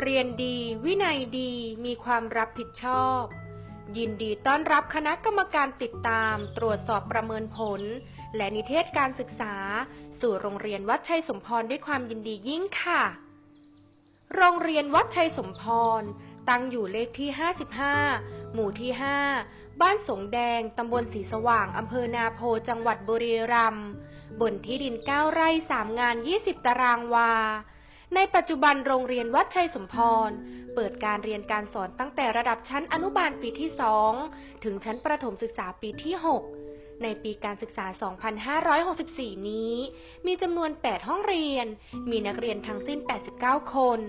เรียนดีวินัยดีมีความรับผิดชอบ ยินดีต้อนรับคณะกรรมการติดตาม ตรวจสอบประเมินผล และนิเทศการศึกษา สู่โรงเรียนวัดชัยสมพรด้วยความยินดียิ่งค่ะ โรงเรียนวัดชัยสมพร ตั้งอยู่เลขที่ 55 หมู่ที่ 5 บ้านสงแดงตำบลสีสว่างอำเภอนาโพจังหวัดบุรีรัมย์บนที่ดิน 9 ไร่ 3 งาน 20 ตารางวา ในปัจจุบันโรงเรียนวัดชัยสมพร เปิดการเรียนการสอนตั้งแต่ระดับชั้นอนุบาลปีที่ 2 ถึงชั้นประถมศึกษาปีที่ 6 ในปีการศึกษา 2564 นี้ มีจำนวน 8 ห้องเรียน มีนักเรียนทั้งสิ้น 89 คน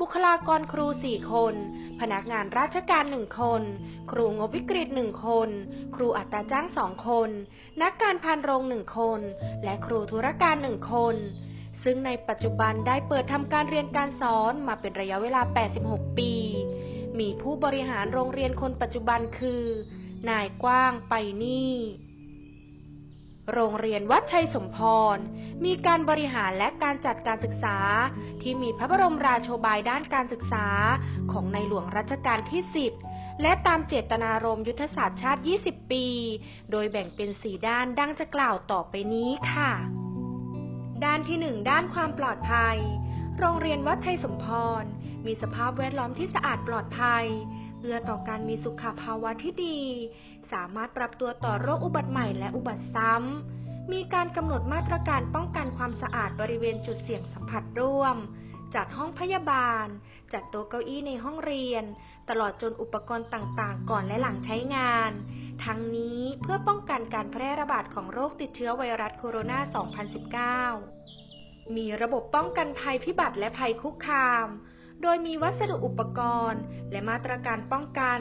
บุคลากรครู 4 คน พนักงานราชการ 1 คน ครูงบวิกฤต 1 คน ครูอัตราจ้าง 2 คน นักการพันโรง 1 คน และครูธุรการ 1 คน ซึ่งในปัจจุบันได้เปิดทำการเรียนการสอนมาเป็นระยะเวลา 86 ปี มีผู้บริหารโรงเรียนคนปัจจุบันคือ นายกว้างไปนี่ โรงเรียนวัดชัยสมพร มีการบริหารและการจัดการศึกษา ที่มีพระบรมราโชบายด้านการศึกษาของในหลวงรัชกาลที่ 10และตามเจตนารมณ์ยุทธศาสตร์ชาติ 20 ปี โดยแบ่งเป็น4ด้านดังจะกล่าวต่อไปนี้ค่ะ ด้านที่1ด้านความปลอดภัย โรงเรียนวัดชัยสมพร มีสภาพแวดล้อมที่สะอาดปลอดภัย เอื้อต่อการมีสุขภาวะที่ดี สามารถปรับตัวต่อโรคอุบัติใหม่และอุบัติซ้ำ มีการกำหนดมาตรการป้องกันความสะอาดบริเวณจุดเสี่ยงสัมผัสร่วม จัดห้องพยาบาล จัดโต๊ะเก้าอี้ในห้องเรียน ตลอดจนอุปกรณ์ต่างๆ ก่อนและหลังใช้งาน ทั้งนี้เพื่อป้องกันการแพร่ระบาดของโรคติดเชื้อไวรัสโคโรนา 2019 มีระบบป้องกันภัยพิบัติและภัยคุกคาม โดยมีวัสดุอุปกรณ์ และมาตรการป้องกัน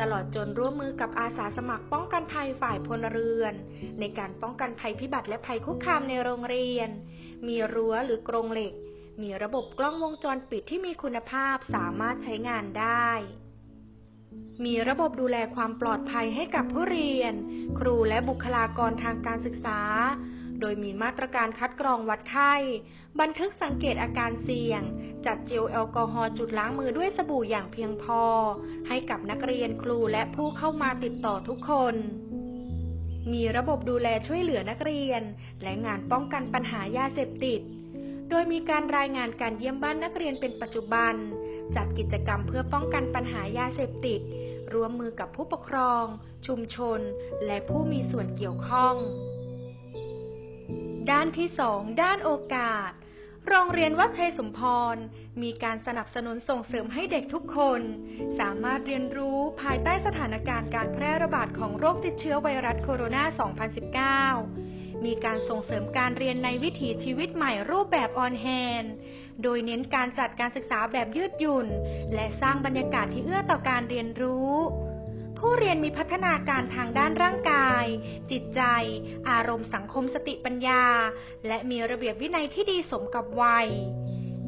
ตลอดจนร่วมมือกับอาสาสมัครป้องกันภัยฝ่ายพลเรือน ในการป้องกันภัยพิบัติและภัยคุกคามในโรงเรียน มีรั้วหรือกรงเหล็ก มีระบบกล้องวงจรปิดที่มีคุณภาพสามารถใช้งานได้ มีระบบดูแลความปลอดภัยให้กับผู้เรียน ครูและบุคลากรทางการศึกษา โดยมีมาตรการคัดกรองวัดไข้ บันทึกสังเกตอาการเสี่ยง จัดเจลแอลกอฮอล์จุดล้างมือด้วยสบู่อย่างเพียงพอ ให้กับนักเรียนครูและผู้เข้ามาติดต่อทุกคนมีระบบดูแลช่วยเหลือนักเรียน และงานป้องกันปัญหายาเสพติด โดยมีการรายงานการเยี่ยมบ้านนักเรียนเป็นปัจจุบัน จัดกิจกรรมเพื่อป้องกันปัญหายาเสพติด ร่วมมือกับผู้ปกครอง ชุมชน และผู้มีส่วนเกี่ยวข้อง ด้านที่สองด้านโอกาส โรงเรียนวัดชัยสมพร มีการสนับสนุนส่งเสริมให้เด็กทุกคน สามารถเรียนรู้ภายใต้สถานการณ์การแพร่ระบาดของโรคติดเชื้อไวรัสโคโรนา 2019 มีการส่งเสริมการเรียนในวิถีชีวิตใหม่รูปแบบออนแฮน โดยเน้นการจัดการศึกษาแบบยืดหยุ่น และสร้างบรรยากาศที่เอื้อต่อการเรียนรู้ ผู้เรียนมีพัฒนาการทางด้านร่างกาย จิตใจ อารมณ์สังคมสติปัญญา และมีระเบียบวินัยที่ดีสมกับวัย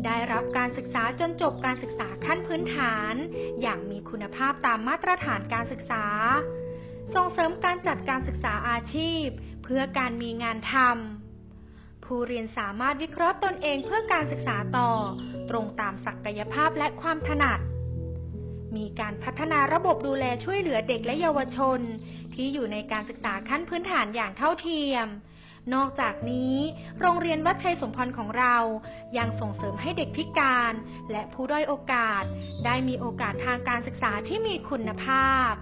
ได้รับการศึกษาจนจบการศึกษาขั้นพื้นฐาน อย่างมีคุณภาพตามมาตรฐานการศึกษา ส่งเสริมการจัดการศึกษาอาชีพ เพื่อการมีงานทำ ผู้เรียนสามารถวิเคราะห์ตนเองเพื่อการศึกษาต่อ ตรงตามศักยภาพและความถนัด มีการพัฒนาระบบดูแลช่วยเหลือเด็กและเยาวชน ที่อยู่ในการศึกษาขั้นพื้นฐานอย่างเท่าเทียม นอกจากนี้ โรงเรียนวัดชัยสมพรของเรายังส่งเสริมให้เด็กพิการ และผู้ด้อยโอกาส ได้มีโอกาสทางการศึกษาที่มีคุณภาพ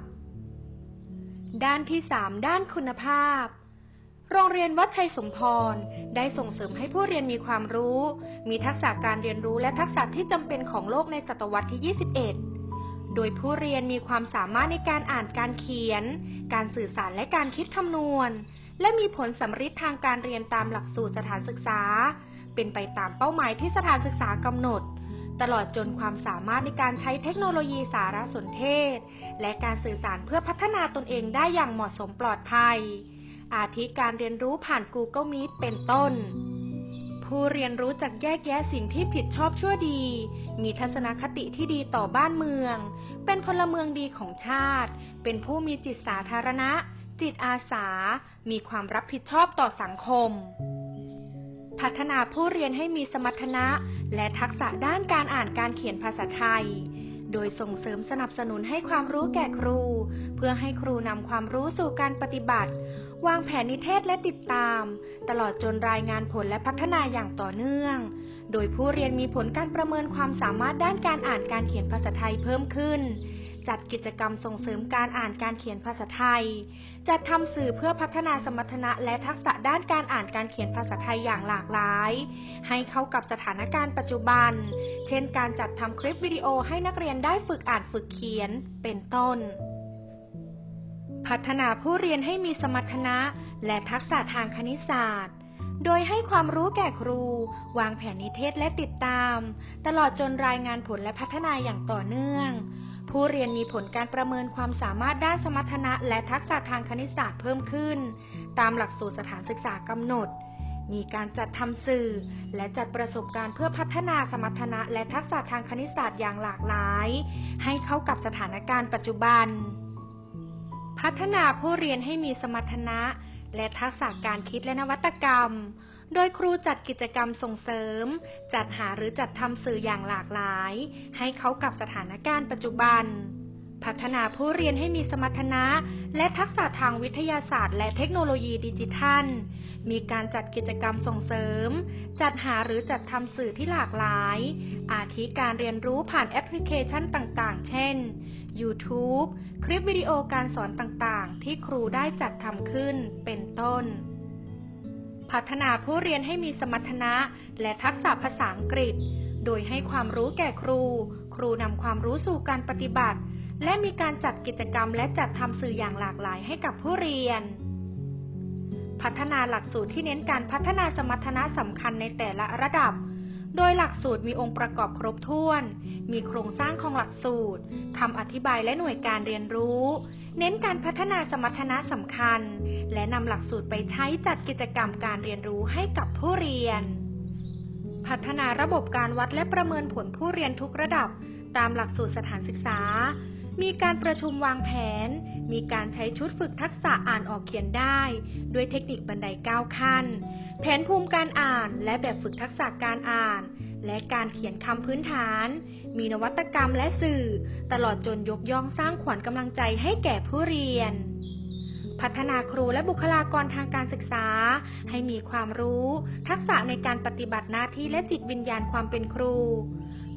ด้านที่ 3 ด้านคุณภาพ โรงเรียนวัดชัยสมพร ได้ส่งเสริมให้ผู้เรียนมีความรู้ มีทักษะการเรียนรู้และทักษะที่จำเป็นของโลกในศตวรรษที่ 21 โดยผู้เรียนมีความสามารถในการอ่านการเขียน การสื่อสารและการคิดคำนวณ และมีผลสำฤทธิ์ทางการเรียนตามหลักสูตรสถานศึกษา เป็นไปตามเป้าหมายที่สถานศึกษากำหนดตลอดจนความสามารถในการใช้เทคโนโลยีสารสนเทศ และการสื่อสารเพื่อพัฒนาตนเองได้อย่างเหมาะสมปลอดภัย อาทิการเรียนรู้ผ่าน Google Meet เป็นต้น ผู้เรียนรู้จักแยกแยะสิ่งที่ผิดชอบชั่วดี มีทัศนคติที่ดีต่อบ้านเมือง เป็นพลเมืองดีของชาติ เป็นผู้มีจิตสาธารณะ จิตอาสา มีความรับผิดชอบต่อสังคม พัฒนาผู้เรียนให้มีสมรรถนะ และทักษะด้านการอ่านการเขียนภาษาไทยโดยส่งเสริมสนับสนุนให้ความรู้แก่ครู เพื่อให้ครูนำความรู้สู่การปฏิบัติ วางแผนนิเทศและติดตาม ตลอดจนรายงานผลและพัฒนาอย่างต่อเนื่อง โดยผู้เรียนมีผลการประเมินความสามารถด้านการอ่านการเขียนภาษาไทยเพิ่มขึ้น จัดกิจกรรมส่งเสริมการอ่านการเขียนภาษาไทย จัดทำสื่อเพื่อพัฒนาสมรรถนะและทักษะด้านการอ่านการเขียนภาษาไทยอย่างหลากหลาย ให้เข้ากับสถานการณ์ปัจจุบัน เช่น การจัดทำคลิปวิดีโอให้นักเรียนได้ฝึกอ่านฝึกเขียน เป็นต้น พัฒนาผู้เรียนให้มีสมรรถนะ และทักษะทางคณิตศาสตร์ โดยให้ความรู้แก่ครู วางแผนนิเทศและติดตาม ตลอดจนรายงานผลและพัฒนาอย่างต่อเนื่อง ผู้เรียนมีผลการประเมินความสามารถด้านสมรรถนะและทักษะทางคณิตศาสตร์เพิ่มขึ้น ตามหลักสูตรสถานศึกษากำหนด มีการจัดทำสื่อ และจัดประสบการณ์เพื่อพัฒนาสมรรถนะและทักษะทางคณิตศาสตร์อย่างหลากหลาย ให้เข้ากับสถานการณ์ปัจจุบัน พัฒนาผู้เรียนให้มีสมรรถนะ และทักษะการคิดและนวัตกรรม โดยครูจัดกิจกรรมส่งเสริม จัดหาหรือจัดทำสื่ออย่างหลากหลาย ให้เขากับสถานการณ์ปัจจุบัน พัฒนาผู้เรียนให้มีสมรรถนะ และทักษะทางวิทยาศาสตร์ และเทคโนโลยีดิจิทัล มีการจัดกิจกรรมส่งเสริม จัดหาหรือจัดทำสื่อที่หลากหลาย อาทิการเรียนรู้ผ่านแอปพลิเคชันต่าง ๆ เช่น YouTube คลิปวิดีโอการสอนต่างๆ ที่ครูได้จัดทำขึ้นเป็นต้น พัฒนาผู้เรียนให้มีสมรรถนะ และทักษะภาษาอังกฤษ โดยให้ความรู้แก่ครู ครูนำความรู้สู่การปฏิบัติ และมีการจัดกิจกรรมและจัดทำสื่ออย่างหลากหลายให้กับผู้เรียน พัฒนาหลักสูตรที่เน้นการพัฒนาสมรรถนะสำคัญในแต่ละระดับ โดยหลักสูตรมีองค์ประกอบครบถ้วน มีโครงสร้างของหลักสูตรคำอธิบายและหน่วยการเรียนรู้ เน้นการพัฒนาสมรรถนะสำคัญ และนำหลักสูตรไปใช้จัดกิจกรรมการเรียนรู้ให้กับผู้เรียน พัฒนาระบบการวัดและประเมินผลผู้เรียนทุกระดับ ตามหลักสูตรสถานศึกษา มีการประชุมวางแผน มีการใช้ชุดฝึกทักษะอ่านออกเขียนได้ ด้วยเทคนิคบันได9ขั้น แผนภูมิการอ่านและแบบฝึกทักษะการอ่าน และการเขียนคำพื้นฐาน มีนวัตกรรมและสื่อ ตลอดจนยกย่องสร้างขวัญกำลังใจให้แก่ผู้เรียน พัฒนาครูและบุคลากรทางการศึกษา ให้มีความรู้ ทักษะในการปฏิบัติหน้าที่และจิตวิญญาณความเป็นครู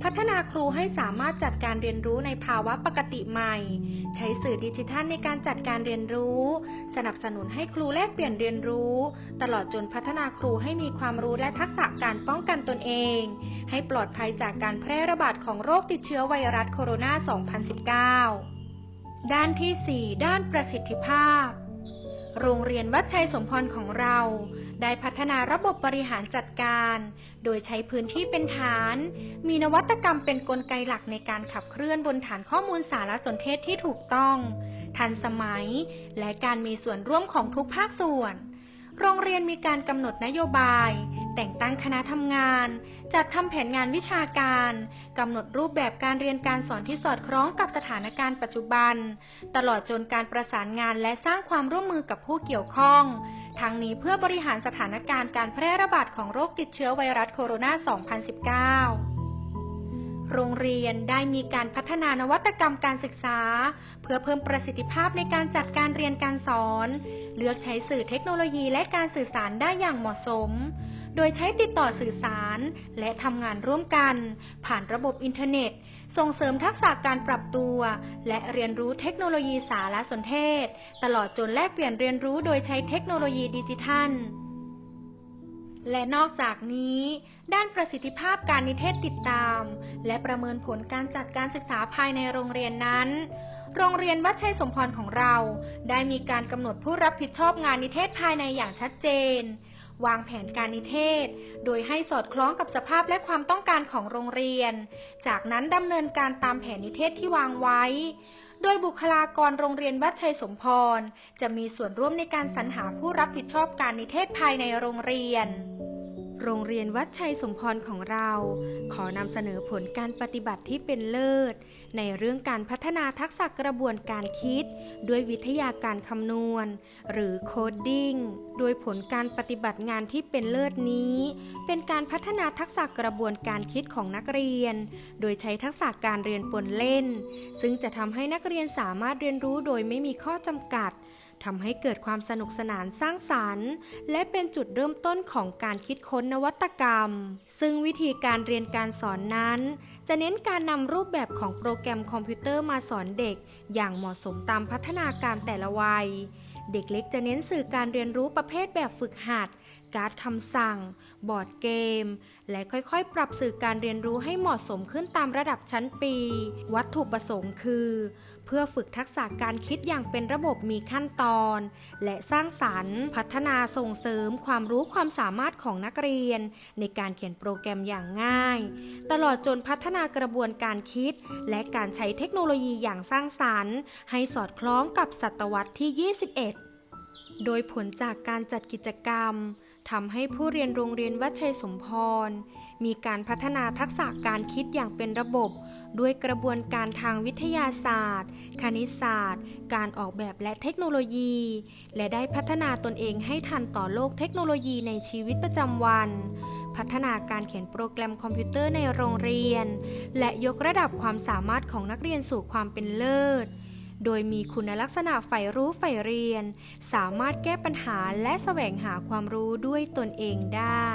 พัฒนาครูให้สามารถจัดการเรียนรู้ในภาวะปกติใหม่ ใช้สื่อดิจิทัลในการจัดการเรียนรู้ สนับสนุนให้ครูแลกเปลี่ยนเรียนรู้ ตลอดจนพัฒนาครูให้มีความรู้และทักษะการป้องกันตนเอง ให้ปลอดภัยจากการแพร่ระบาดของโรคติดเชื้อไวรัสโคโรนา 2019 ด้านที่ 4 ด้านประสิทธิภาพ โรงเรียนวัดชัยสมพรของเรา ได้พัฒนาระบบบริหารจัดการ โดยใช้พื้นที่เป็นฐาน มีนวัตกรรมเป็นนกลไกหลักในการขับเคลื่อนบนฐานข้อมูลสารสนเทศที่ถูกต้อง ทันสมัย และการมีส่วนร่วมของทุกภาคส่วน โรงเรียนมีการกำหนดนโยบาย แต่งตั้งคณะทำงาน จัดทำแผนงานวิชาการกำหนดรูปแบบการเรียนการสอนที่สอดคล้องกับสถานการณ์ปัจจุบัน ตลอดจนการประสานงานและสร้างความร่วมมือกับผู้เกี่ยวข้อง ทั้งนี้เพื่อบริหารสถานการณ์การแพร่ระบาดของโรคติดเชื้อไวรัสโคโรนา 2019 โรงเรียนได้มีการพัฒนานวัตกรรมการศึกษา เพื่อเพิ่มประสิทธิภาพในการจัดการเรียนการสอน เลือกใช้สื่อเทคโนโลยีและการสื่อสารได้อย่างเหมาะสม โดยใช้ติดต่อสื่อสาร และทำงานร่วมกัน ผ่านระบบอินเทอร์เน็ต ส่งเสริมทักษะการปรับตัว และเรียนรู้เทคโนโลยีสารสนเทศ ตลอดจนแลกเปลี่ยนเรียนรู้โดยใช้เทคโนโลยีดิจิทัล และนอกจากนี้ ด้านประสิทธิภาพการนิเทศติดตาม และประเมินผลการจัดการศึกษาภายในโรงเรียนนั้น โรงเรียนวัดชัยสมพรของเรา ได้มีการกำหนดผู้รับผิดชอบงานนิเทศภายในอย่างชัดเจน วางแผนการนิเทศ โดยให้สอดคล้องกับสภาพและความต้องการของโรงเรียน จากนั้นดำเนินการตามแผนนิเทศที่วางไว้ โดยบุคลากรโรงเรียนวัดชัยสมพร จะมีส่วนร่วมในการสรรหาผู้รับผิดชอบการนิเทศภายในโรงเรียน โรงเรียนวัดชัยสมพรของเรา ขอนำเสนอผลการปฏิบัติที่เป็นเลิศ ในเรื่องการพัฒนาทักษะกระบวนการคิด ด้วยวิทยาการคำนวณ หรือโคดดิ้งโดยผลการปฏิบัติงานที่เป็นเลิศนี้ เป็นการพัฒนาทักษะกระบวนการคิดของนักเรียน โดยใช้ทักษะการเรียนปนเล่น ซึ่งจะทำให้นักเรียนสามารถเรียนรู้โดยไม่มีข้อจำกัด ทำให้เกิดความสนุกสนานสร้างสรรค์ และเป็นจุดเริ่มต้นของการคิดค้นนวัตกรรม ซึ่งวิธีการเรียนการสอนนั้น จะเน้นการนำรูปแบบของโปรแกรมคอมพิวเตอร์มาสอนเด็ก อย่างเหมาะสมตามพัฒนาการแต่ละวัย เด็กเล็กจะเน้นสื่อการเรียนรู้ประเภทแบบฝึกหัด การ์ดคำสั่ง บอร์ดเกม และค่อยๆ ปรับสื่อการเรียนรู้ให้เหมาะสมขึ้นตามระดับชั้นปี วัตถุประสงค์คือ เพื่อฝึกทักษะการคิดอย่างเป็นระบบมีขั้นตอน และสร้างสรรค์ พัฒนาส่งเสริมความรู้ความสามารถของนักเรียน ในการเขียนโปรแกรมอย่างง่าย ตลอดจนพัฒนากระบวนการคิด และการใช้เทคโนโลยีอย่างสร้างสรรค์ ให้สอดคล้องกับศตวรรษที่ 21 โดยผลจากการจัดกิจกรรมทำให้ผู้เรียนโรงเรียนวัดชัยสมพร มีการพัฒนาทักษะการคิดอย่างเป็นระบบ ด้วยกระบวนการทางวิทยาศาสตร์ คณิตศาสตร์ การออกแบบและเทคโนโลยี และได้พัฒนาตนเองให้ทันต่อโลกเทคโนโลยีในชีวิตประจำวัน พัฒนาการเขียนโปรแกรมคอมพิวเตอร์ในโรงเรียน และยกระดับความสามารถของนักเรียนสู่ความเป็นเลิศโดยมีคุณลักษณะใฝ่รู้ใฝ่เรียน สามารถแก้ปัญหาและแสวงหาความรู้ด้วยตนเองได้